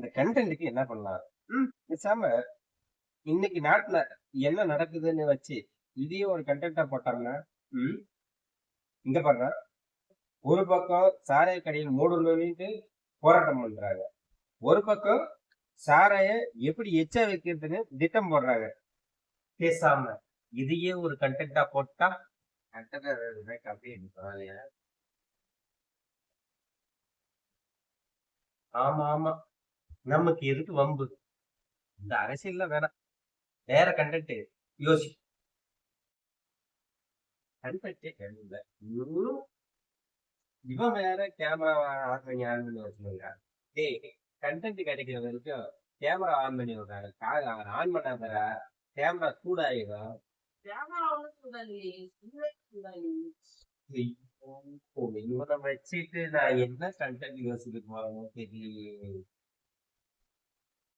இந்த கண்டென்ட்டுக்கு என்ன பண்ணலாம். பேசாம இன்னைக்கு நாட்டுல என்ன நடக்குதுன்னு வச்சு இதையே ஒரு கண்டென்ட்டா போட்டாங்கன்னா. இங்க பாருங்க. ஒரு பக்கம் சாராய கடையில் மூடணும்னுட்டு போராட்டம் பண்றாங்க. ஒரு பக்கம் சாராய எப்படி எச்சா வைக்கிறதுன்னு திட்டம் போடுறாங்க. பேசாம இதையே ஒரு கண்டென்ட்டா போட்டா அப்படியே பரவாயில்லையா ஆமா ஆமா. நமக்கு எதுக்கு வம்பு? இந்த அரசியல்ல வேணாம் வேற கண்டென்ட் யோசி. கண்டென்ட்டே கேள்வியில்ல இவனும் இவன் வேற கேமரா ஆன் பண்ணி ஆன் பண்ணி வச்சுருங்க டேய் கண்டென்ட் கிடைக்கிற வரைக்கும் கேமரா ஆன் பண்ணி விடுறாங்க ஆன் பண்ணாத கேமரா சூடாயிடும். இவனை வச்சுட்டு நான் என்ன கண்டென்ட் யோசிக்க போறேன்னு தெரியலையே.